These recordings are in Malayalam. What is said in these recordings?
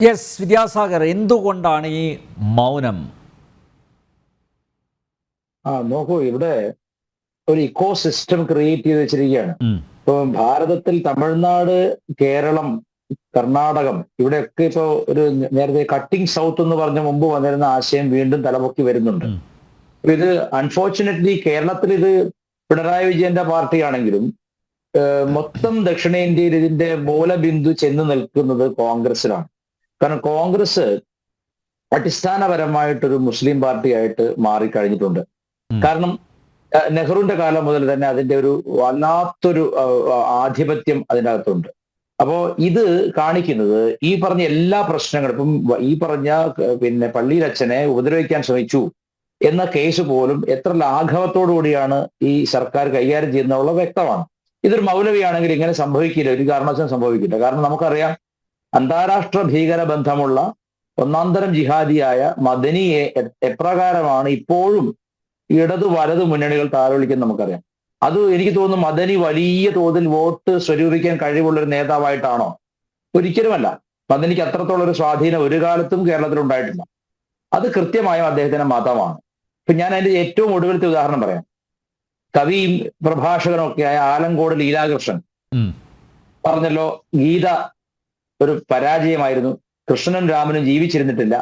യെസ് വിദ്യാസാഗർ എന്തുകൊണ്ടാണ് ഈ മൗനം? ആ നോക്കൂ ഇവിടെ ഒരു ഇക്കോ സിസ്റ്റം ക്രിയേറ്റ് ചെയ്ത് വെച്ചിരിക്കുകയാണ്. ഇപ്പൊ ഭാരതത്തിൽ തമിഴ്നാട് കേരളം കർണാടകം ഇവിടെയൊക്കെ ഇപ്പോ ഒരു നേരത്തെ കട്ടിംഗ് സൗത്ത് എന്ന് പറഞ്ഞ മുമ്പ് വന്നിരുന്ന ആശയം വീണ്ടും തലപൊക്കി വരുന്നുണ്ട്. ഇത് അൺഫോർച്ചുനേറ്റ്ലി കേരളത്തിൽ ഇത് പിണറായി വിജയന്റെ പാർട്ടിയാണെങ്കിലും മൊത്തം ദക്ഷിണേന്ത്യയിൽ ഇതിന്റെ മൂലബിന്ദു ചെന്ന് നിൽക്കുന്നത് കോൺഗ്രസിലാണ് കാരണം കോൺഗ്രസ് അടിസ്ഥാനപരമായിട്ടൊരു മുസ്ലിം പാർട്ടിയായിട്ട് മാറിക്കഴിഞ്ഞിട്ടുണ്ട്. കാരണം നെഹ്റുവിന്റെ കാലം മുതൽ തന്നെ അതിന്റെ ഒരു വല്ലാത്തൊരു ആധിപത്യം അതിനകത്തുണ്ട്. അപ്പോ ഇത് കാണിക്കുന്നത് ഈ പറഞ്ഞ എല്ലാ പ്രശ്നങ്ങളും ഇപ്പം ഈ പറഞ്ഞ പിന്നെ പള്ളിയിലച്ഛനെ ഉപദ്രവിക്കാൻ ശ്രമിച്ചു എന്ന കേസ് പോലും എത്ര ലാഘവത്തോടു കൂടിയാണ് ഈ സർക്കാർ കൈകാര്യം ചെയ്യുന്നുള്ള വ്യക്തമാണ്. ഇതൊരു മൗലവിയാണെങ്കിൽ ഇങ്ങനെ സംഭവിക്കില്ല ഒരു കാരണവശാലും സംഭവിക്കില്ല. കാരണം നമുക്കറിയാം അന്താരാഷ്ട്ര ഭീകര ബന്ധമുള്ള ഒന്നാന്തരം ജിഹാദിയായ മദനിയെ എപ്രകാരമാണ് ഇപ്പോഴും ഇടതു വലതു മുന്നണികൾ താലോലിക്കുന്നത് നമുക്കറിയാം. അത് എനിക്ക് തോന്നുന്നു മദനി വലിയ തോതിൽ വോട്ട് സ്വരൂപിക്കാൻ കഴിവുള്ള ഒരു നേതാവായിട്ടാണോ? ഒരിക്കലുമല്ല. മദനിക്ക് അത്രത്തോളം ഒരു സ്വാധീനം ഒരു കാലത്തും കേരളത്തിൽ ഉണ്ടായിട്ടില്ല. അത് കൃത്യമായും അദ്ദേഹത്തിന്റെ മതമാണ്. ഇപ്പൊ ഞാൻ അതിന്റെ ഏറ്റവും ഒടുവിലത്തെ ഉദാഹരണം പറയാം. കവിയും പ്രഭാഷകനും ഒക്കെയായ ആലങ്കോട് ലീലാകൃഷ്ണൻ പറഞ്ഞല്ലോ ഗീത ഒരു പരാജയമായിരുന്നു. കൃഷ്ണനും രാമനും ജീവിച്ചിരുന്നിട്ടില്ല.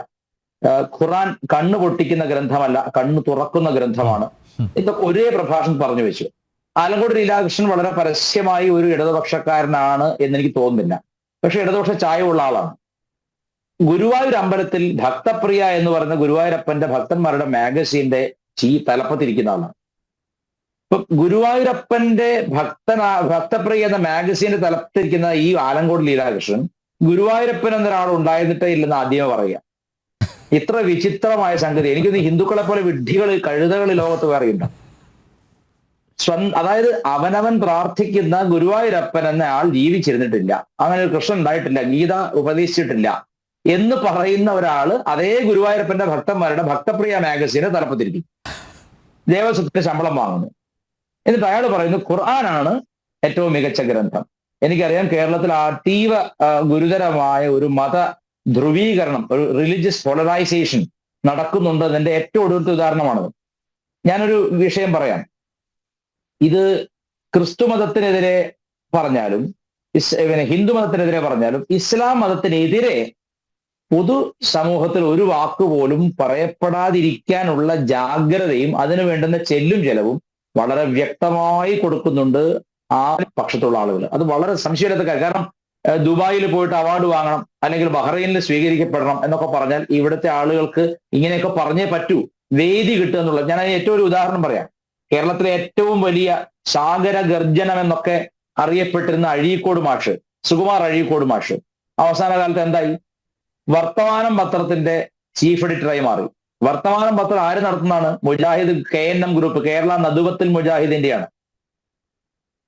ഖുറാൻ കണ്ണു പൊട്ടിക്കുന്ന ഗ്രന്ഥമല്ല കണ്ണു തുറക്കുന്ന ഗ്രന്ഥമാണ്. ഇതൊക്കെ ഒരേ പ്രഭാഷണം പറഞ്ഞു വെച്ചു. ആലങ്കോട് ലീലാകൃഷ്ണൻ വളരെ പരസ്യമായി ഒരു ഇടതുപക്ഷക്കാരനാണ് എന്നെനിക്ക് തോന്നുന്നില്ല. പക്ഷെ ഇടതുപക്ഷ ചായവുള്ള ആളാണ്. ഗുരുവായൂർ അമ്പലത്തിൽ ഭക്തപ്രിയ എന്ന് പറയുന്ന ഗുരുവായൂരപ്പന്റെ ഭക്തന്മാരുടെ മാഗസീന്റെ ചീ തലപ്പത്തിരിക്കുന്ന ആളാണ്. ഇപ്പൊ ഗുരുവായൂരപ്പന്റെ ഭക്തനാ ഭക്തപ്രിയ എന്ന മാഗസീന്റെ തലപ്പത്തിരിക്കുന്ന ഈ ആലങ്കോട് ലീലാകൃഷ്ണൻ ഗുരുവായൂരപ്പൻ എന്നൊരാൾ ഉണ്ടായിരുന്നിട്ടേ ഇല്ലെന്ന് ആദ്യമേ പറയുക. ഇത്ര വിചിത്രമായ സംഗതി. എനിക്കൊന്ന് ഹിന്ദുക്കളെ പോലെ വിഡ്ഢികൾ കഴുതകൾ ലോകത്ത് വേറെയുണ്ട് അതായത് അവനവൻ പ്രാർത്ഥിക്കുന്ന ഗുരുവായൂരപ്പൻ എന്ന ആൾ ജീവിച്ചിരുന്നിട്ടില്ല. അങ്ങനെ ഒരു കൃഷ്ണൻ ഉണ്ടായിട്ടില്ല. ഗീത ഉപദേശിച്ചിട്ടില്ല. എന്ന് പറയുന്ന ഒരാൾ അതേ ഗുരുവായൂരപ്പന്റെ ഭക്തന്മാരുടെ ഭക്തപ്രിയ മാഗസീനെ തലപ്പത്തിരിക്കും. ദേവസ്വത്തിന്റെ ശമ്പളം വാങ്ങുന്നു. എന്നിട്ട് അയാൾ പറയുന്നു ഖുർആനാണ് ഏറ്റവും മികച്ച ഗ്രന്ഥം. എനിക്കറിയാം കേരളത്തിൽ അതീവ ഗുരുതരമായ ഒരു മത ധ്രുവീകരണം ഒരു റിലീജിയസ് പോളറൈസേഷൻ നടക്കുന്നുണ്ട് അതിന്റെ ഏറ്റവും ഒടുവിലത്തെ ഉദാഹരണമാണത് ഞാനൊരു വിഷയം പറയാം. ഇത് ക്രിസ്തു മതത്തിനെതിരെ പറഞ്ഞാലും ഇസ് പിന്നെ ഹിന്ദു മതത്തിനെതിരെ പറഞ്ഞാലും ഇസ്ലാം മതത്തിനെതിരെ പൊതു സമൂഹത്തിൽ ഒരു വാക്ക് പോലും പറയപ്പെടാതിരിക്കാനുള്ള ജാഗ്രതയും അതിനു വേണ്ടുന്ന ചെല്ലും ചെലവും വളരെ വ്യക്തമായി കൊടുക്കുന്നുണ്ട് ആ പക്ഷത്തുള്ള ആളുകൾ. അത് വളരെ സംശയമില്ലാത്ത കാര്യം. കാരണം ദുബായിൽ പോയിട്ട് അവാർഡ് വാങ്ങണം അല്ലെങ്കിൽ ബഹ്റൈനിൽ സ്വീകരിക്കപ്പെടണം എന്നൊക്കെ പറഞ്ഞാൽ ഇവിടുത്തെ ആളുകൾക്ക് ഇങ്ങനെയൊക്കെ പറഞ്ഞേ പറ്റൂ. വേദി കിട്ടുക എന്നുള്ളത്. ഞാൻ അതിന് ഏറ്റവും ഒരു ഉദാഹരണം പറയാം. കേരളത്തിലെ ഏറ്റവും വലിയ സാഗര ഗർജനം എന്നൊക്കെ അറിയപ്പെട്ടിരുന്ന അഴീക്കോട് മാഷ് സുകുമാർ അഴീക്കോട് മാഷ് അവസാന കാലത്ത് എന്തായി? വർത്തമാനം പത്രത്തിന്റെ ചീഫ് എഡിറ്ററായി മാറി. വർത്തമാനം പത്രം ആര് നടത്തുന്നതാണ്? Mujahid K N M group Kerala നദുവത്തിൽ മുജാഹിദിന്റെയാണ്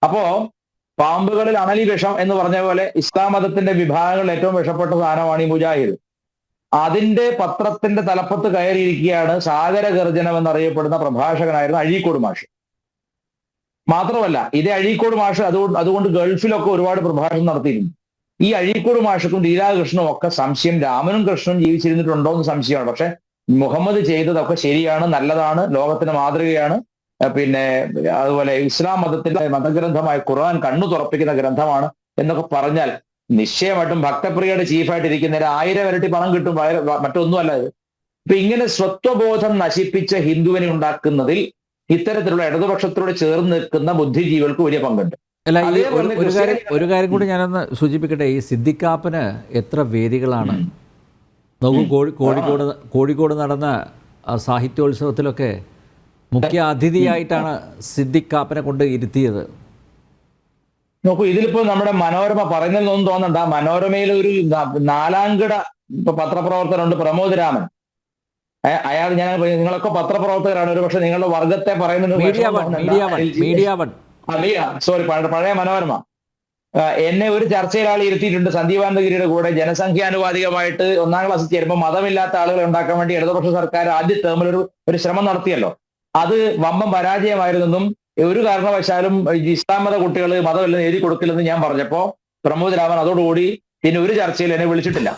അപ്പോ പാമ്പുകളിൽ അണലി വിഷം എന്ന് പറഞ്ഞ പോലെ ഇസ്ലാം മതത്തിന്റെ വിഭാഗങ്ങളിൽ ഏറ്റവും വിഷപ്പെട്ട സാധനമാണ് ഈ മുജാഹിദ്. അതിന്റെ പത്രത്തിന്റെ തലപ്പത്ത് കയറിയിരിക്കുകയാണ് സാഗര ഗർജനം എന്നറിയപ്പെടുന്ന പ്രഭാഷകനായിരുന്ന അഴീക്കോട് മാഷ്. മാത്രമല്ല ഇതേ അഴീക്കോട് മാഷ് അതുകൊണ്ട് അതുകൊണ്ട് ഗൾഫിലൊക്കെ ഒരുപാട് പ്രഭാഷണം നടത്തിയിരുന്നു. ഈ അഴീക്കോട് മാഷക്കും ലീലാകൃഷ്ണനും ഒക്കെ സംശയം രാമനും കൃഷ്ണനും ജീവിച്ചിരുന്നിട്ടുണ്ടോ എന്ന് സംശയമാണ്. പക്ഷെ മുഹമ്മദ് ചെയ്തതൊക്കെ ശരിയാണ് നല്ലതാണ് ലോകത്തിന് മാതൃകയാണ്. പിന്നെ അതുപോലെ ഇസ്ലാം മതത്തിന്റെ മതഗ്രന്ഥമായ ഖുർആൻ കണ്ണു തുറപ്പിക്കുന്ന ഗ്രന്ഥമാണ് എന്നൊക്കെ പറഞ്ഞാൽ നിശ്ചയമായിട്ടും ഭക്തപ്രിയയുടെ ചീഫായിട്ട് ഇരിക്കുന്നതിന് ആയിരം ഇരട്ടി പണം കിട്ടും മറ്റൊന്നുമല്ല ഇത്. ഇപ്പൊ ഇങ്ങനെ സ്വത്വബോധം നശിപ്പിച്ച ഹിന്ദുവിനെ ഉണ്ടാക്കുന്നതിൽ ഇത്തരത്തിലുള്ള ഇടതുപക്ഷത്തോട് ചേർന്ന് നിൽക്കുന്ന ബുദ്ധിജീവികൾക്ക് വലിയ പങ്കുണ്ട്. അല്ല ഈ ഒരു- കാര്യം ഒരു കാര്യം കൂടി ഞാനൊന്ന് സൂചിപ്പിക്കട്ടെ ഈ സിദ്ദിഖാപ്പന് എത്ര വേദികളാണ്? നോക്കൂ കോഴി കോഴിക്കോട് കോഴിക്കോട് നടന്ന സാഹിത്യോത്സവത്തിലൊക്കെ മുഖ്യ അതിഥിയായിട്ടാണ് സിദ്ദിഖ് കാപ്പനെ കൊണ്ട് ഇരുത്തിയത്. നോക്കൂ ഇതിലിപ്പോ നമ്മുടെ മനോരമ പറയുന്നതൊന്നും തോന്നണ്ട. മനോരമയിൽ ഒരു നാലാംകിട ഇപ്പൊ പത്രപ്രവർത്തകരുണ്ട് പ്രമോദ് രാമൻ. അയാൾ ഞാൻ നിങ്ങളൊക്കെ പത്രപ്രവർത്തകരാണ് ഒരു പക്ഷെ നിങ്ങളുടെ വർഗത്തെ പറയുന്നത് മീഡിയ സോറി പഴയ മനോരമ. എന്നെ ഒരു ചർച്ചയിൽ ആൾ ഇരുത്തിയിട്ടുണ്ട് സന്ദീപാനന്ദഗിരിയുടെ കൂടെ ജനസംഖ്യാനുപാതികമായിട്ട് ഒന്നാം ക്ലാസ് ചേരുമ്പോൾ മതമില്ലാത്ത ആളുകളെ ഉണ്ടാക്കാൻ വേണ്ടി ഇടതുപക്ഷ സർക്കാർ ആദ്യ ടേമിൽ ഒരു ഒരു ശ്രമം നടത്തിയല്ലോ. അത് വമ്പം പരാജയമായിരുന്നെന്നും ഒരു കാരണവശാലും ഇസ്ലാം മത കുട്ടികൾ മതമില്ലെന്ന് എഴുതി കൊടുക്കില്ലെന്ന് ഞാൻ പറഞ്ഞപ്പോ പ്രമോദ് രാമൻ അതോടുകൂടി പിന്നെ ഒരു ചർച്ചയിൽ എന്നെ വിളിച്ചിട്ടില്ല.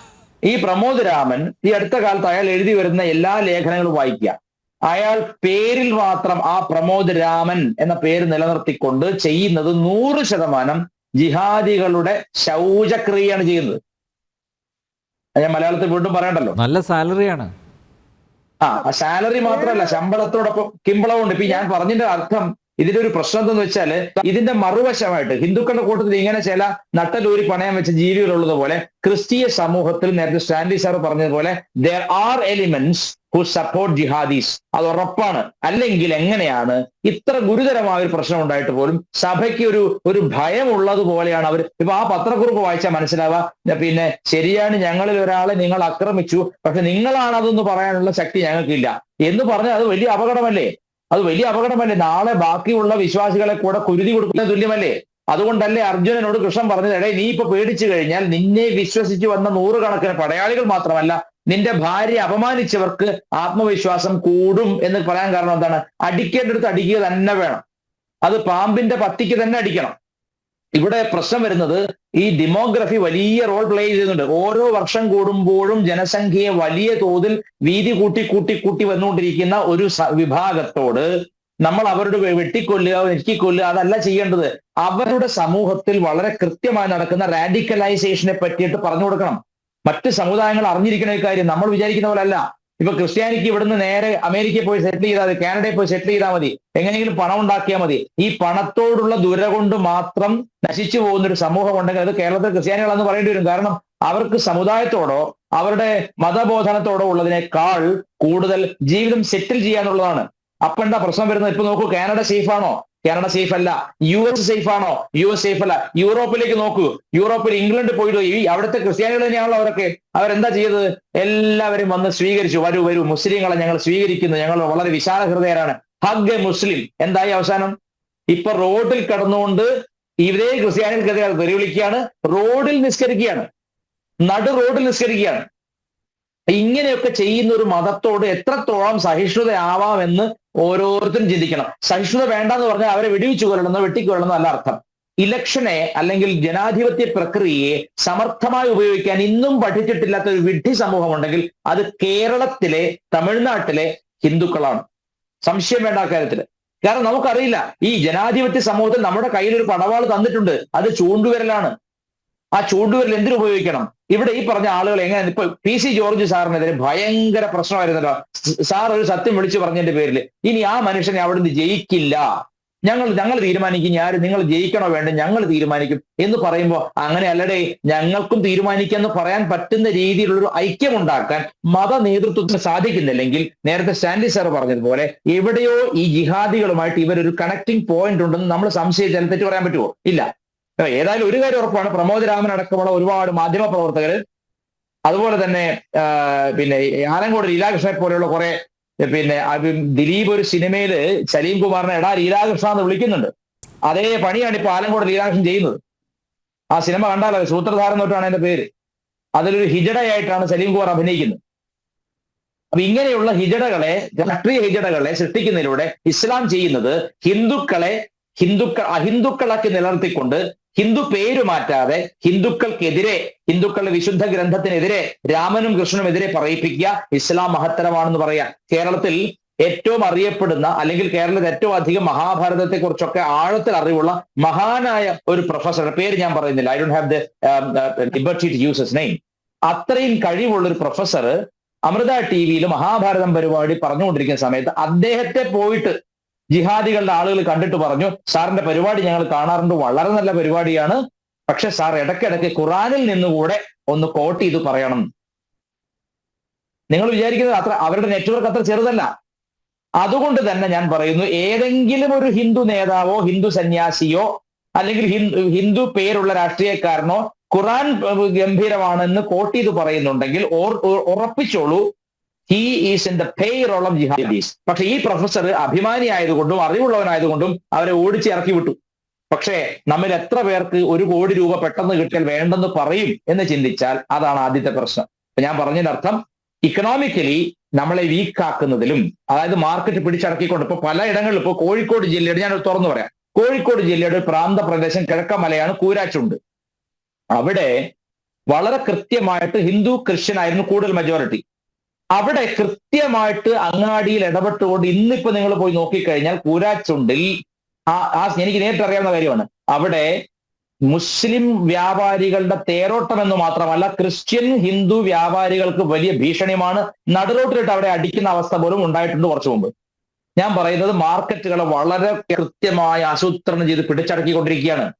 ഈ പ്രമോദ് രാമൻ ഈ അടുത്ത കാലത്ത് അയാൾ എഴുതി വരുന്ന എല്ലാ ലേഖനങ്ങളും വായിക്കുക. അയാൾ പേരിൽ മാത്രം ആ പ്രമോദ് രാമൻ എന്ന പേര് നിലനിർത്തിക്കൊണ്ട് ചെയ്യുന്നത് നൂറ് ശതമാനം ജിഹാദികളുടെ ശൗചക്രിയയാണ് ചെയ്യുന്നത്. ഞാൻ മലയാളത്തിൽ വീണ്ടും പറയണ്ടല്ലോ? നല്ല സാലറിയാണ്. ആ സാലറി മാത്രമല്ല ശമ്പളത്തോടൊപ്പം കിമ്പളവും ഉണ്ട് ഇപ്പൊ ഞാൻ പറഞ്ഞതിന്റെ അർത്ഥം ഇതിന്റെ ഒരു പ്രശ്നം എന്തെന്ന് വെച്ചാൽ ഇതിന്റെ മറുവശമായിട്ട് ഹിന്ദുക്കളുടെ കൂട്ടത്തിൽ ഇങ്ങനെ ചില നട്ടലൂരി പണയം വെച്ച ജീവികളുള്ളത് പോലെ ക്രിസ്തീയ സമൂഹത്തിൽ നേരത്തെ സ്റ്റാൻലി സാർ പറഞ്ഞതുപോലെ there are elements who support jihadis അത് ഉറപ്പാണ്. അല്ലെങ്കിൽ എങ്ങനെയാണ് ഇത്ര ഗുരുതരമായ ഒരു പ്രശ്നം ഉണ്ടായിട്ട് പോലും സഭയ്ക്ക് ഒരു ഒരു ഭയം ഉള്ളത് പോലെയാണ് അവർ. ഇപ്പൊ ആ പത്രക്കുറിപ്പ് വായിച്ചാൽ മനസ്സിലാവുക പിന്നെ ശരിയാണ് ഞങ്ങളിൽ ഒരാളെ നിങ്ങൾ ആക്രമിച്ചു പക്ഷെ നിങ്ങളാണ് അതെന്ന് പറയാനുള്ള ശക്തി ഞങ്ങൾക്കില്ല. എന്ന് പറഞ്ഞാൽ അത് വലിയ അപകടമല്ലേ? അത് വലിയ അപകടമല്ലേ? നാളെ ബാക്കിയുള്ള വിശ്വാസികളെ കൂടെ കുരുതി കൊടുക്കുന്ന തുല്യമല്ലേ? അതുകൊണ്ടല്ലേ അർജുനനോട് കൃഷ്ണൻ പറഞ്ഞത് എടേ നീ ഇപ്പൊ പേടിച്ചു കഴിഞ്ഞാൽ നിന്നെ വിശ്വസിച്ച് വന്ന നൂറുകണക്കിന് പടയാളികൾ മാത്രമല്ല നിന്റെ ഭാര്യ അപമാനിച്ചവർക്ക് ആത്മവിശ്വാസം കൂടും എന്ന് പറയാൻ കാരണം എന്താണ്? അടിക്കേണ്ടടുത്ത് അടിക്കുക തന്നെ വേണം. അത് പാമ്പിന്റെ പത്തിക്ക് തന്നെ അടിക്കണം. ഇവിടെ പ്രശ്നം വരുന്നത് ഈ ഡെമോഗ്രഫി വലിയ റോൾ പ്ലേ ചെയ്യുന്നുണ്ട്. ഓരോ വർഷം കൂടുമ്പോഴും ജനസംഖ്യയെ വലിയ തോതിൽ വീതി കൂട്ടി കൂട്ടി കൂട്ടി വന്നുകൊണ്ടിരിക്കുന്ന ഒരു വിഭാഗത്തോട് നമ്മൾ അവരുടെ വെട്ടിക്കൊല്ലുക ഞെക്കിക്കൊല്ലുക അതല്ല ചെയ്യേണ്ടത്. അവരുടെ സമൂഹത്തിൽ വളരെ കൃത്യമായി നടക്കുന്ന റാഡിക്കലൈസേഷനെ പറ്റിയിട്ട് പറഞ്ഞു കൊടുക്കണം. മറ്റ് സമുദായങ്ങൾ അറിഞ്ഞിരിക്കുന്ന കാര്യം നമ്മൾ വിചാരിക്കുന്ന പോലെ അല്ല. ഇപ്പൊ ക്രിസ്ത്യാനിക്ക് ഇവിടുന്ന് നേരെ അമേരിക്കയിൽ പോയി സെറ്റിൽ ചെയ്താൽ മതി കാനഡയിൽ പോയി സെറ്റിൽ ചെയ്താൽ മതി എങ്ങനെയെങ്കിലും പണം ഉണ്ടാക്കിയാൽ മതി. ഈ പണത്തോടുള്ള ദുര കൊണ്ട് മാത്രം നശിച്ചു പോകുന്ന ഒരു സമൂഹം ഉണ്ടെങ്കിൽ അത് കേരളത്തിലെ ക്രിസ്ത്യാനികളെന്ന് പറയേണ്ടി വരും. കാരണം അവർക്ക് സമുദായത്തോടോ അവരുടെ മതബോധനത്തോടോ ഉള്ളതിനേക്കാൾ കൂടുതൽ ജീവിതം സെറ്റിൽ ചെയ്യാന്നുള്ളതാണ് അപ്പൊ എന്താ പ്രശ്നം വരുന്നത്? ഇപ്പൊ നോക്കൂ കാനഡ സേഫാണോ കാനഡ സേഫ് അല്ല യു എസ് സേഫ് ആണോ യു എസ് സേഫ് അല്ല യൂറോപ്പിലേക്ക് നോക്കൂ. യൂറോപ്പിൽ ഇംഗ്ലണ്ട് പോയിട്ട്? ഈ അവിടുത്തെ ക്രിസ്ത്യാനികൾ തന്നെയാണല്ലോ അവരൊക്കെ. അവരെന്താ ചെയ്തത്? എല്ലാവരും വന്ന് സ്വീകരിച്ചു. വരൂ വരൂ. മുസ്ലിങ്ങളെ ഞങ്ങൾ സ്വീകരിക്കുന്നു. ഞങ്ങൾ വളരെ വിശാല ഹൃദയരാണ് ഹഗ് എ മുസ്ലിം. എന്തായി അവസാനം? ഇപ്പൊ റോഡിൽ കടന്നുകൊണ്ട് ഇവരേ ക്രിസ്ത്യാനികൾക്കെതിരെ വെല്ലുവിളിക്കുകയാണ്. റോഡിൽ നിസ്കരിക്കുകയാണ്. നടു റോഡിൽ നിസ്കരിക്കുകയാണ്. ഇങ്ങനെയൊക്കെ ചെയ്യുന്ന ഒരു മതത്തോട് എത്രത്തോളം സഹിഷ്ണുതയാവാമെന്ന് ഓരോരുത്തരും ചിന്തിക്കണം. സഹിഷ്ണുത വേണ്ടെന്ന് പറഞ്ഞാൽ അവരെ വെടിവെച്ചു കൊല്ലണമെന്നോ വെട്ടിക്കൊല്ലണമെന്നോ അല്ല അർത്ഥം. ഇലക്ഷനെ അല്ലെങ്കിൽ ജനാധിപത്യ പ്രക്രിയയെ സമർത്ഥമായി ഉപയോഗിക്കാൻ ഇന്നും പഠിച്ചിട്ടില്ലാത്ത ഒരു വിഡ്ഢി സമൂഹം ഉണ്ടെങ്കിൽ അത് കേരളത്തിലെ തമിഴ്നാട്ടിലെ ഹിന്ദുക്കളാണ്. സംശയം വേണ്ട കാര്യത്തിൽ കാരണം നമുക്കറിയില്ല ഈ ജനാധിപത്യ സമൂഹത്തിൽ നമ്മുടെ കയ്യിൽ ഒരു പടവാൾ തന്നിട്ടുണ്ട്. അത് ചൂണ്ടുവിരലാണ്. ആ ചൂണ്ടുവിരൽ എന്തിനു ഉപയോഗിക്കണം? ഇവിടെ ഈ പറഞ്ഞ ആളുകൾ എങ്ങനെ ഇപ്പൊ പി സി ജോർജ് സാറിനെതിരെ ഭയങ്കര പ്രശ്നമായിരുന്നല്ലോ. സാർ ഒരു സത്യം വിളിച്ചു പറഞ്ഞതിന്റെ പേരിൽ ഇനി ആ മനുഷ്യനെ അവിടുന്ന് ജയിക്കില്ല. ഞങ്ങൾ ഞങ്ങൾ തീരുമാനിക്കും. ഞാൻ നിങ്ങൾ ജയിക്കണോ വേണ്ട ഞങ്ങൾ തീരുമാനിക്കും. എന്ന് പറയുമ്പോൾ അങ്ങനെ അല്ലടേ ഞങ്ങൾക്കും തീരുമാനിക്കാന്ന് പറയാൻ പറ്റുന്ന രീതിയിലുള്ള ഒരു ഐക്യം ഉണ്ടാക്കാൻ മത നേതൃത്വത്തിന് സാധിക്കുന്നില്ലെങ്കിൽ നേരത്തെ സ്റ്റാൻലി സാർ പറഞ്ഞതുപോലെ എവിടെയോ ഈ ജിഹാദികളുമായിട്ട് ഇവരൊരു കണക്ടിങ് പോയിന്റ് ഉണ്ടെന്ന് നമ്മൾ സംശയിച്ചാൽ തെറ്റ് പറയാൻ പറ്റുമോ ഇല്ല. ഏതായാലും ഒരു കാര്യം ഉറപ്പാണ്. പ്രമോദ് രാമൻ അടക്കമുള്ള ഒരുപാട് മാധ്യമ പ്രവർത്തകർ അതുപോലെ തന്നെ പിന്നെ ആലങ്കോട് ലീലാകൃഷ്ണനെ പോലെയുള്ള കുറെ പിന്നെ ദിലീപ് ഒരു സിനിമയിൽ സലീം കുമാറിനെ എടാ ലീലാകൃഷ്ണ എന്ന് വിളിക്കുന്നുണ്ട്. അതേ പണിയാണ് ഇപ്പൊ ആലങ്കോട് ലീലാകൃഷ്ണൻ ചെയ്യുന്നത്. ആ സിനിമ കണ്ടാലോ സൂത്രധാരൻ തൊട്ടാണ് എന്റെ പേര്. അതിലൊരു ഹിജടയായിട്ടാണ് സലീം കുമാർ അഭിനയിക്കുന്നത്. അപ്പൊ ഇങ്ങനെയുള്ള ഹിജടകളെ രാഷ്ട്രീയ ഹിജടകളെ സൃഷ്ടിക്കുന്നതിലൂടെ ഇസ്ലാം ചെയ്യുന്നത് ഹിന്ദുക്കളെ ഹിന്ദുക്കൾ അഹിന്ദുക്കളാക്കി നിലനിർത്തിക്കൊണ്ട് ഹിന്ദു പേര് മാറ്റാതെ ഹിന്ദുക്കൾക്കെതിരെ ഹിന്ദുക്കളുടെ വിശുദ്ധ ഗ്രന്ഥത്തിനെതിരെ രാമനും കൃഷ്ണനും എതിരെ പറയിപ്പിക്കുക ഇസ്ലാം മഹത്തരമാണെന്ന് പറയാ. കേരളത്തിൽ ഏറ്റവും അറിയപ്പെടുന്ന അല്ലെങ്കിൽ കേരളത്തിൽ ഏറ്റവും അധികം മഹാഭാരതത്തെ കുറിച്ചൊക്കെ ആഴത്തിൽ അറിവുള്ള മഹാനായ ഒരു പ്രൊഫസർ പേര് ഞാൻ പറയുന്നില്ല. I don't have the liberty to use his name അത്രയും കഴിവുള്ള ഒരു പ്രൊഫസർ അമൃത ടി വിയിൽ മഹാഭാരതം പരിപാടി പറഞ്ഞുകൊണ്ടിരിക്കുന്ന സമയത്ത് അദ്ദേഹത്തെ പോയിട്ട് ജിഹാദികളുടെ ആളുകൾ കണ്ടിട്ട് പറഞ്ഞു സാറിന്റെ പരിപാടി ഞങ്ങൾ കാണാറുണ്ട് വളരെ നല്ല പരിപാടിയാണ്. പക്ഷെ സാർ ഇടയ്ക്കിടയ്ക്ക് ഖുറാനിൽ നിന്നുകൂടെ ഒന്ന് കോട്ട് ചെയ്ത് പറയണം. നിങ്ങൾ വിചാരിക്കുന്നത് അത്ര അവരുടെ നെറ്റ്വർക്ക് അത്ര ചെറുതല്ല. അതുകൊണ്ട് തന്നെ ഞാൻ പറയുന്നു ഏതെങ്കിലും ഒരു ഹിന്ദു നേതാവോ ഹിന്ദു സന്യാസിയോ അല്ലെങ്കിൽ ഹിന്ദു പേരുള്ള രാഷ്ട്രീയക്കാരനോ ഖുറാൻ ഗംഭീരമാണെന്ന് കോട്ട് ചെയ്ത് പറയുന്നുണ്ടെങ്കിൽ ഉറപ്പിച്ചോളൂ he is in the pair of jihadis പക്ഷെ ഈ പ്രൊഫസർ അഭിമാനി ആയതുകൊണ്ടും അറിവുള്ളവനായതുകൊണ്ടും അവരെ ഓടിച്ച് ഇറക്കി വിട്ടു. പക്ഷേ നമ്മൾ എത്ര പേർക്ക് ഒരു കോടി രൂപ പെട്ടെന്ന് കിട്ടിയാൽ വേണ്ടെന്ന് പറയും എന്ന് ചിന്തിച്ചാൽ അതാണ് ആദ്യത്തെ പ്രശ്നം. ഞാൻ പറഞ്ഞതിന്റെ അർത്ഥം ഇക്കണോമിക്കലി നമ്മളെ വീക്കാക്കുന്നതിലും അതായത് മാർക്കറ്റ് പിടിച്ചടക്കിക്കൊണ്ട് ഇപ്പൊ പലയിടങ്ങളിലും ഇപ്പൊ കോഴിക്കോട് ജില്ലയുടെ ഞാൻ തുറന്നു പറയാം. കോഴിക്കോട് ജില്ലയുടെ ഒരു പ്രാന്ത പ്രദേശം കിഴക്കമലയാണ് കൂരാച്ചുണ്ട് അവിടെ വളരെ കൃത്യമായിട്ട് ഹിന്ദു ക്രിസ്ത്യൻ ആയിരുന്നു കൂടുതൽ മെജോറിറ്റി അവിടെ കൃത്യമായിട്ട് അങ്ങാടിയിൽ ഇടപെട്ടുകൊണ്ട് ഇന്നിപ്പോ നിങ്ങൾ പോയി നോക്കിക്കഴിഞ്ഞാൽ കൂരാച്ചുണ്ടിൽ ആ എനിക്ക് നേരിട്ട് അറിയാവുന്ന കാര്യമാണ്. അവിടെ മുസ്ലിം വ്യാപാരികളുടെ തേരോട്ടം എന്ന് മാത്രമല്ല ക്രിസ്ത്യൻ ഹിന്ദു വ്യാപാരികൾക്ക് വലിയ ഭീഷണിയുമാണ്. നടുറോട്ടിലിട്ട് അവിടെ അടിക്കുന്ന അവസ്ഥ പോലും ഉണ്ടായിട്ടുണ്ട് കുറച്ചു മുമ്പ്. ഞാൻ പറയുന്നത് മാർക്കറ്റുകളെ വളരെ കൃത്യമായി ആസൂത്രണം ചെയ്ത് പിടിച്ചടക്കിക്കൊണ്ടിരിക്കുകയാണ്.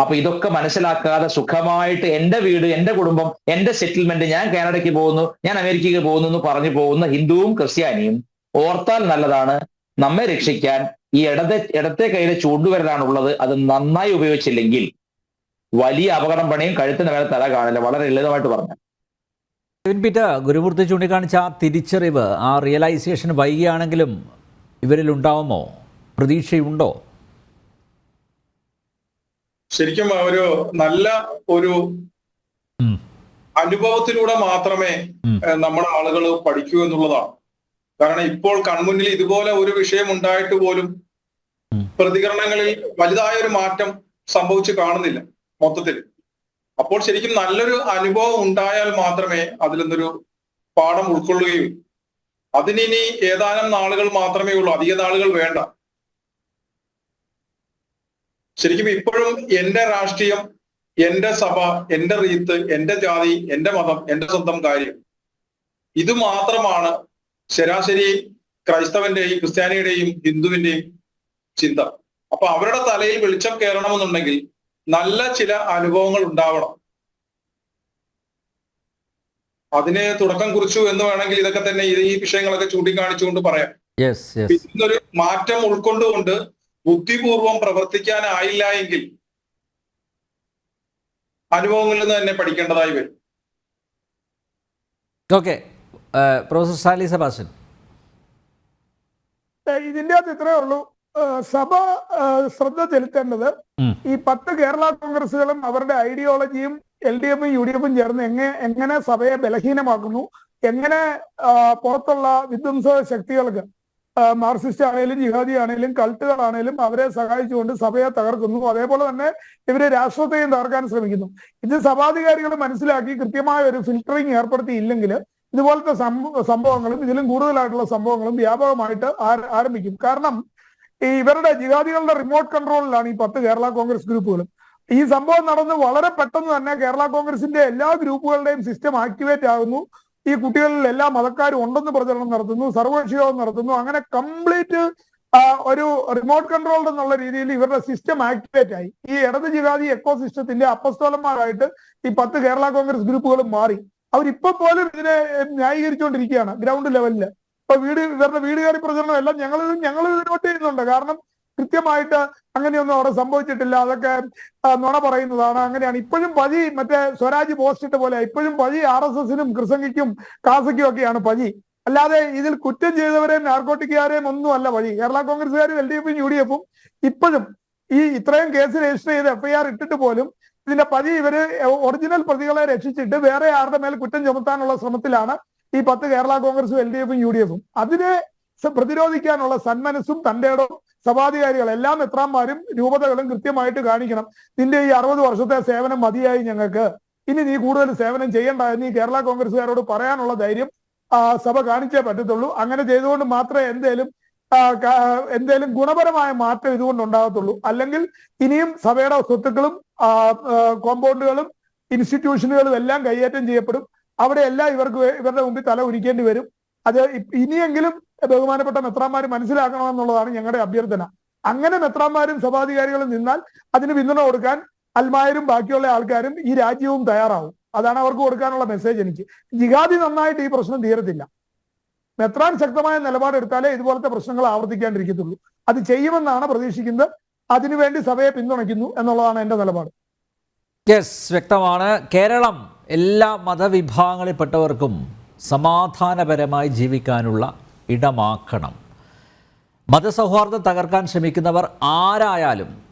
അപ്പൊ ഇതൊക്കെ മനസ്സിലാക്കാതെ സുഖമായിട്ട് എന്റെ വീട് എന്റെ കുടുംബം എന്റെ സെറ്റിൽമെന്റ് ഞാൻ കാനഡയ്ക്ക് പോകുന്നു ഞാൻ അമേരിക്കയ്ക്ക് പോകുന്നു എന്ന് പറഞ്ഞു പോകുന്ന ഹിന്ദുവും ക്രിസ്ത്യാനിയും ഓർത്താൽ നല്ലതാണ് നമ്മെ രക്ഷിക്കാൻ ഈ ഇടത്തെ ഇടത്തെ കയ്യിലെ ചൂണ്ടുവരലാണുള്ളത് അത് നന്നായി ഉപയോഗിച്ചില്ലെങ്കിൽ വലിയ അപകടം പണിയും കഴുത്തിന് മേലെ തല കാണില്ല. വളരെ ലളിതമായിട്ട് പറഞ്ഞു പിറ്റ ഗുരുമൂർത്തി ചൂണ്ടിക്കാണിച്ച ആ തിരിച്ചറിവ് ആ റിയലൈസേഷൻ വൈകിയാണെങ്കിലും ഇവരിൽ ഉണ്ടാവുമോ? പ്രതീക്ഷയുണ്ടോ? ശരിക്കും ഒരു നല്ല ഒരു അനുഭവത്തിലൂടെ മാത്രമേ നമ്മുടെ ആളുകൾ പഠിക്കൂ എന്നുള്ളതാണ്. കാരണം ഇപ്പോൾ കൺമുന്നിൽ ഇതുപോലെ ഒരു വിഷയം ഉണ്ടായിട്ട് പോലും പ്രതികരണങ്ങളിൽ വലുതായ ഒരു മാറ്റം സംഭവിച്ചു കാണുന്നില്ല മൊത്തത്തിൽ. അപ്പോൾ ശരിക്കും നല്ലൊരു അനുഭവം ഉണ്ടായാൽ മാത്രമേ അതിൽ നിന്നൊരു പാഠം ഉൾക്കൊള്ളുകയുള്ളൂ. അതിനി ഏതാനും നാളുകൾ മാത്രമേ ഉള്ളൂ അധിക നാളുകൾ വേണ്ട. ശരിക്കും ഇപ്പോഴും എന്റെ രാഷ്ട്രീയം എന്റെ സഭ എന്റെ റീത്ത് എന്റെ ജാതി എന്റെ മതം എന്റെ സ്വന്തം കാര്യം. ഇത് മാത്രമാണ് ശരാശരി ക്രൈസ്തവന്റെയും ക്രിസ്ത്യാനിയുടെയും ഹിന്ദുവിന്റെയും ചിന്ത. അപ്പൊ അവരുടെ തലയിൽ വെളിച്ചം കയറണമെന്നുണ്ടെങ്കിൽ നല്ല ചില അനുഭവങ്ങൾ ഉണ്ടാവണം. അതിന് തുടക്കം കുറിച്ചു എന്ന് വേണമെങ്കിൽ ഇതൊക്കെ തന്നെ ഈ വിഷയങ്ങളൊക്കെ ചൂണ്ടിക്കാണിച്ചുകൊണ്ട് പറയാം. ഇന്നൊരു മാറ്റം ഉൾക്കൊണ്ടുകൊണ്ട് ബുദ്ധിപൂർവം പ്രവർത്തിക്കാനായില്ല എങ്കിൽ അനുഭവങ്ങളിൽ നിന്ന് തന്നെ പഠിക്കേണ്ടതായി വരും. ഓക്കെ പ്രൊഫസർ സാലി സബാസൻ ഇതിന്റെ അകത്ത് ഇത്രയേ ഉള്ളൂ. സഭ ശ്രദ്ധ ചെലുത്തേണ്ടത് ഈ പത്ത് കേരള കോൺഗ്രസുകളും അവരുടെ ഐഡിയോളജിയും എൽ ഡി എഫും യു ഡി എഫും ചേർന്ന് എങ്ങനെ എങ്ങനെ സഭയെ ബലഹീനമാക്കുന്നു എങ്ങനെ പുറത്തുള്ള വിധ്വംസ ശക്തികൾക്ക് മാർക്സിസ്റ്റ് ആണെങ്കിലും ജിഹാദി ആണെങ്കിലും കൾട്ടുകളാണെങ്കിലും അവരെ സഹായിച്ചുകൊണ്ട് സഭയെ തകർക്കുന്നു. അതേപോലെ തന്നെ ഇവർ രാഷ്ട്രത്തെയും തകർക്കാൻ ശ്രമിക്കുന്നു. ഇത് സഭാധികാരികൾ മനസ്സിലാക്കി കൃത്യമായ ഒരു ഫിൽട്ടറിങ് ഏർപ്പെടുത്തിയില്ലെങ്കിൽ ഇതുപോലത്തെ സംഭവങ്ങളും ഇതിലും കൂടുതലായിട്ടുള്ള സംഭവങ്ങളും വ്യാപകമായിട്ട് ആരംഭിക്കും. കാരണം ഈ ഇവരുടെ ജിഹാദികളുടെ റിമോട്ട് കൺട്രോളിലാണ് ഈ പത്ത് കേരള കോൺഗ്രസ് ഗ്രൂപ്പുകളും. ഈ സംഭവം നടന്ന് വളരെ പെട്ടെന്ന് തന്നെ കേരള കോൺഗ്രസിന്റെ എല്ലാ ഗ്രൂപ്പുകളുടെയും സിസ്റ്റം ആക്ടിവേറ്റ് ആകുന്നു. ഈ കുട്ടികളിൽ എല്ലാ മതക്കാരും ഉണ്ടെന്ന് പ്രചരണം നടത്തുന്നു സർവകക്ഷിയോഗം നടത്തുന്നു. അങ്ങനെ കംപ്ലീറ്റ് ഒരു റിമോട്ട് കൺട്രോൾ എന്നുള്ള രീതിയിൽ ഇവരുടെ സിസ്റ്റം ആക്ടിവേറ്റ് ആയി. ഈ ഇടത് ജിഹാദി എക്കോ സിസ്റ്റത്തിന്റെ അപ്പസ്തോലന്മാരായിട്ട് ഈ പത്ത് കേരള കോൺഗ്രസ് ഗ്രൂപ്പുകളും മാറി. അവരിപ്പോ പോലും ഇതിനെ ന്യായീകരിച്ചുകൊണ്ടിരിക്കുകയാണ് ഗ്രൗണ്ട് ലെവലിൽ. ഇപ്പൊ വീട് ഇവരുടെ വീട് കയറി പ്രചരണം എല്ലാം ഞങ്ങൾ ഞങ്ങൾ നോട്ട് ചെയ്യുന്നുണ്ട്. കാരണം കൃത്യമായിട്ട് അങ്ങനെയൊന്നും അവിടെ സംഭവിച്ചിട്ടില്ല. അതൊക്കെ നുണ പറയുന്നതാണ്. അങ്ങനെയാണ്. ഇപ്പോഴും പതി മറ്റേ സ്വരാജ് പോസ്റ്റ് ഇട്ട പോലെ ഇപ്പോഴും പതി ആർ എസ് എസിനും കൃസംഗിക്കും കാസയ്ക്കും ഒക്കെയാണ് പതി അല്ലാതെ ഇതിൽ കുറ്റം ചെയ്തവരെയും നാർക്കോട്ടിക്കുകാരെയും ഒന്നും അല്ല വഴി കേരള കോൺഗ്രസ്സുകാരും എൽ ഡി എഫും യു ഡി എഫും ഇപ്പോഴും ഈ ഇത്രയും കേസ് രജിസ്റ്റർ ചെയ്ത് എഫ്ഐആർ ഇട്ടിട്ട് പോലും ഇതിന്റെ പതി ഇവർ ഒറിജിനൽ പ്രതികളെ രക്ഷിച്ചിട്ട് വേറെ ആരുടെ മേൽ കുറ്റം ചുമത്താനുള്ള ശ്രമത്തിലാണ് ഈ പത്ത് കേരള കോൺഗ്രസും എൽ ഡി എഫും യു ഡി എഫും. അതിനെ പ്രതിരോധിക്കാനുള്ള സന്മനസ്സും തന്റെ ഇടവും സഭാധികാരികൾ എല്ലാ മെത്രാന്മാരും രൂപതകളും കൃത്യമായിട്ട് കാണിക്കണം. നിന്റെ ഈ അറുപത് വർഷത്തെ സേവനം മതിയായി ഞങ്ങൾക്ക്. ഇനി നീ കൂടുതൽ സേവനം ചെയ്യേണ്ട എന്ന് ഈ കേരള കോൺഗ്രസ്സുകാരോട് പറയാനുള്ള ധൈര്യം സഭ കാണിച്ചേ പറ്റത്തുള്ളൂ. അങ്ങനെ ചെയ്തുകൊണ്ട് മാത്രമേ എന്തേലും എന്തേലും ഗുണപരമായ മാറ്റം ഇതുകൊണ്ട് ഉണ്ടാകത്തുള്ളൂ. അല്ലെങ്കിൽ ഇനിയും സഭയുടെ സ്വത്തുക്കളും കോമ്പൗണ്ടുകളും ഇൻസ്റ്റിറ്റ്യൂഷനുകളും എല്ലാം കൈയേറ്റം ചെയ്യപ്പെടും. അവിടെ എല്ലാം ഇവർക്ക് ഇവരുടെ മുമ്പിൽ തല ഉരിക്കേണ്ടി വരും. അത് ഇനിയെങ്കിലും ബഹുമാനപ്പെട്ട മെത്രാന്മാർ മനസ്സിലാക്കണമെന്നുള്ളതാണ് ഞങ്ങളുടെ അഭ്യർത്ഥന. അങ്ങനെ മെത്രാന്മാരും സഭാധികാരികളും നിന്നാൽ അതിന് പിന്തുണ കൊടുക്കാൻ അൽമായരും ബാക്കിയുള്ള ആൾക്കാരും ഈ രാജ്യവും തയ്യാറാവും. അതാണ് അവർക്ക് കൊടുക്കാനുള്ള മെസ്സേജ് എനിക്ക്. ജിഹാദി നന്നായിട്ട് ഈ പ്രശ്നം തീരത്തില്ല. മെത്രാൻ ശക്തമായ നിലപാടെടുത്താലേ ഇതുപോലത്തെ പ്രശ്നങ്ങൾ ആവർത്തിക്കാണ്ടിരിക്കത്തുള്ളൂ. അത് ചെയ്യുമെന്നാണ് പ്രതീക്ഷിക്കുന്നത്. അതിനുവേണ്ടി സഭയെ പിന്തുണയ്ക്കുന്നു എന്നുള്ളതാണ് എന്റെ നിലപാട്. യെസ് വ്യക്തമാണ്. കേരളം എല്ലാ മതവിഭാഗങ്ങളിൽപ്പെട്ടവർക്കും സമാധാനപരമായി ജീവിക്കാനുള്ള ഇടമാക്കണം. മതസൗഹാർദ്ദം തകർക്കാൻ ശ്രമിക്കുന്നവർ ആരായാലും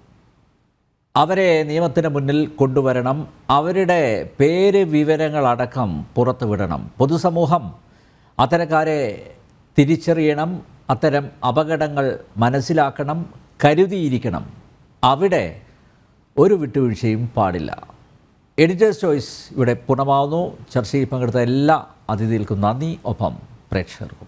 അവരെ നിയമത്തിന് മുന്നിൽ കൊണ്ടുവരണം. അവരുടെ പേര് വിവരങ്ങളടക്കം പുറത്തുവിടണം. പൊതുസമൂഹം അത്തരക്കാരെ തിരിച്ചറിയണം. അത്തരം അപകടങ്ങൾ മനസ്സിലാക്കണം. കരുതിയിരിക്കണം. അവിടെ ഒരു വിട്ടുവീഴ്ചയും പാടില്ല. എഡിറ്റേഴ്സ് ചോയ്സ് ഇവിടെ പൂർണമാവുന്നു. ചർച്ചയിൽ പങ്കെടുത്ത എല്ലാ അതിഥികൾക്കും നന്ദി. ഒപ്പം പ്രേക്ഷകർക്കും.